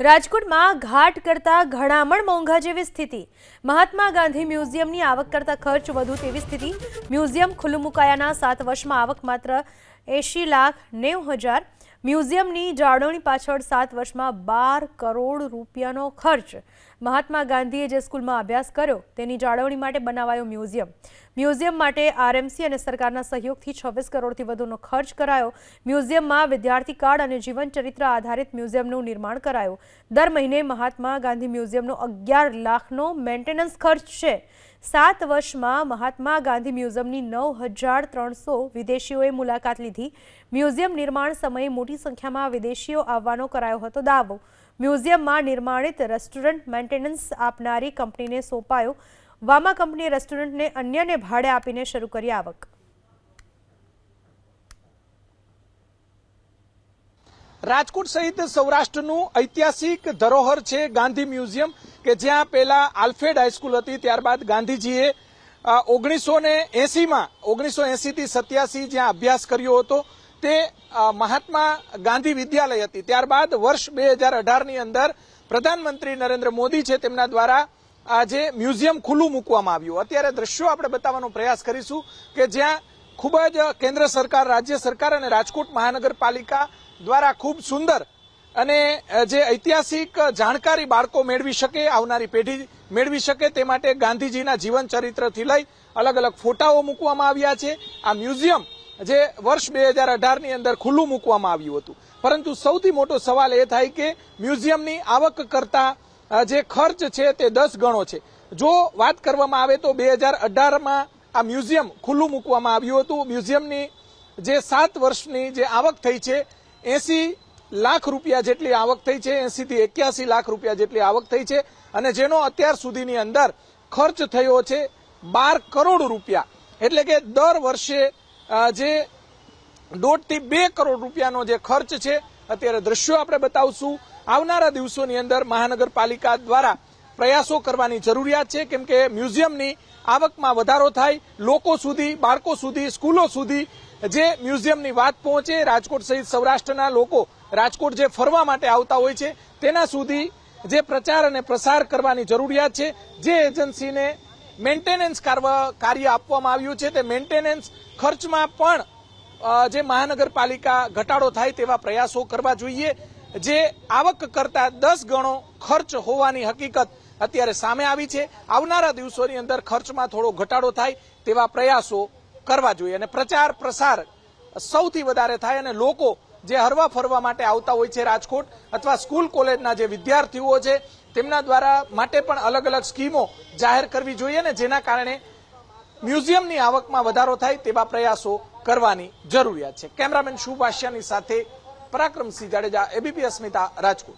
રાજકોટમાં ઘાટ કરતા ઘણામણ મોંઘા જેવી સ્થિતિ. મહાત્મા ગાંધી મ્યુઝિયમની આવક કરતા ખર્ચ વધુ તેવી સ્થિતિ. મ્યુઝિયમ ખુલ્લું મુકાયાના સાત વર્ષમાં આવક માત્ર એંશી લાખ નેવું હજાર. મ્યુઝિયમની જાળવણી પાછળ સાત વર્ષમાં બાર કરોડ રૂપિયાનો ખર્ચ. મહાત્મા ગાંધીએ જે સ્કૂલમાં અભ્યાસ કર્યો તેની જાળવણી માટે બનાવાયો મ્યુઝિયમ. મ્યુઝિયમ માટે આરએમસી અને સરકારના સહયોગથી છવ્વીસ કરોડથી વધુનો ખર્ચ કરાયો. મ્યુઝિયમમાં વિદ્યાર્થી કાર્ડ અને જીવન ચરિત્ર આધારિત મ્યુઝિયમનું નિર્માણ કરાયું. દર મહિને મહાત્મા ગાંધી મ્યુઝિયમનો અગિયાર લાખનો મેન્ટેનન્સ ખર્ચ છે. સાત વર્ષમાં મહાત્મા ગાંધી મ્યુઝિયમની નવ હજાર ત્રણસો વિદેશીઓએ મુલાકાત લીધી. મ્યુઝિયમ નિર્માણ સમયે મોટી સંખ્યામાં વિદેશીઓ આવવાનો કરાયો હતો દાવો. મ્યુઝિયમમાં નિર્માણિત રેસ્ટોરન્ટ મેન્ટેનન્સ આપનારી કંપનીને સોંપાયો. વામા કંપનીએ રેસ્ટોરન્ટને અન્યને ભાડે આપીને શરૂ કરી આવક. રાજકોટ સહિત સૌરાષ્ટ્રનું ઐતિહાસિક ધરોહર છે ગાંધી મ્યુઝિયમ, કે જ્યાં પહેલા આલ્ફેડ હાઈસ્કૂલ હતી, ત્યારબાદ ગાંધીજીએ ઓગણીસો ને એસીમાં ઓગણીસો એસીથી સત્યાસી જ્યાં અભ્યાસ કર્યો હતો તે મહાત્મા ગાંધી વિદ્યાલય હતી. ત્યારબાદ વર્ષ બે હજાર અઢારની અંદર પ્રધાનમંત્રી નરેન્દ્ર મોદી છે તેમના દ્વારા આજે મ્યુઝિયમ ખુલ્લું મૂકવામાં આવ્યું. અત્યારે દ્રશ્યો આપણે બતાવવાનો પ્રયાસ કરીશું કે જ્યાં ખૂબ જ કેન્દ્ર સરકાર, રાજ્ય સરકાર અને રાજકોટ મહાનગરપાલિકા દ્વારા ખૂબ સુંદર અને જે ઐતિહાસિક જાણકારી બાળકો મેળવી શકે, આવનારી પેઢી મેળવી શકે તે માટે ગાંધીજીના જીવન ચરિત્રથી લઈ અલગ અલગ ફોટાઓ મૂકવામાં આવ્યા છે. આ મ્યુઝિયમ જે વર્ષ બે હજાર અઢારની અંદર ખુલ્લું મૂકવામાં આવ્યું હતું. પરંતુ સૌથી મોટો સવાલ એ થાય કે મ્યુઝિયમની આવક કરતા જે ખર્ચ છે તે દસ ગણો છે. જો વાત કરવામાં આવે તો બે હજાર અઢારમાં આ મ્યુઝિયમ ખુલ્લું મૂકવામાં આવ્યું હતું. મ્યુઝિયમની જે સાત વર્ષની જે આવક થઈ છે, એસી લાખ રૂપિયા જેટલી આવક થઈ છે, એસી થી એક્યાસી લાખ રૂપિયા જેટલી આવક થઈ છે અને જેનો અત્યાર સુધીની અંદર ખર્ચ થયો છે બાર કરોડ રૂપિયા. એટલે કે દર વર્ષે જે દોઢથી બે કરોડ રૂપિયાનો જે ખર્ચ છે, અત્યારે દ્રશ્યો આપણે બતાવશું. આવનારા દિવસોની અંદર મહાનગરપાલિકા દ્વારા પ્રયાસો કરવાની જરૂરિયાત છે, કેમ કે મ્યુઝિયમની આવકમાં વધારો થાય, લોકો સુધી, બાળકો સુધી, સ્કૂલો સુધી જે મ્યુઝિયમની વાત પહોંચે, રાજકોટ સહિત સૌરાષ્ટ્રના લોકો રાજકોટ જે ફરવા માટે આવતા હોય છે, તેના સુધી જે પ્રચાર અને પ્રસાર કરવાની જરૂરિયાત છે, જે એજન્સીને મેન્ટેનન્સ કાર્ય આપવામાં આવ્યું છે તે મેન્ટેનન્સ ખર્ચમાં પણ જે મહાનગરપાલિકા ઘટાડો થાય તેવા પ્રયાસો કરવા જોઈએ. જે આવક કરતા દસ ગણો ખર્ચ હોવાની હકીકત અત્યારે સામે આવી છે. આવનારા દિવસોની અંદર ખર્ચમાં થોડો ઘટાડો થાય તેવા પ્રયાસો કરવા જોઈએ. અને પ્રચાર પ્રસાર સૌથી વધારે થાય અને લોકો જે હરવા ફરવા માટે આવતા હોય છે રાજકોટ અથવા સ્કૂલ કોલેજના જે વિદ્યાર્થીઓ છે, તેમના દ્વારા માટે પણ અલગ અલગ સ્કીમો જાહેર કરવી જોઈએ ને જેના કારણે મ્યુઝિયમની આવકમાં વધારો થાય તેવા પ્રયાસો કરવાની જરૂરિયાત છે. કેમેરામેન શુભાષ્યાની સાથે પરાક્રમસિંહ જાડેજા, એબીપી અસ્મિતા, રાજકોટ.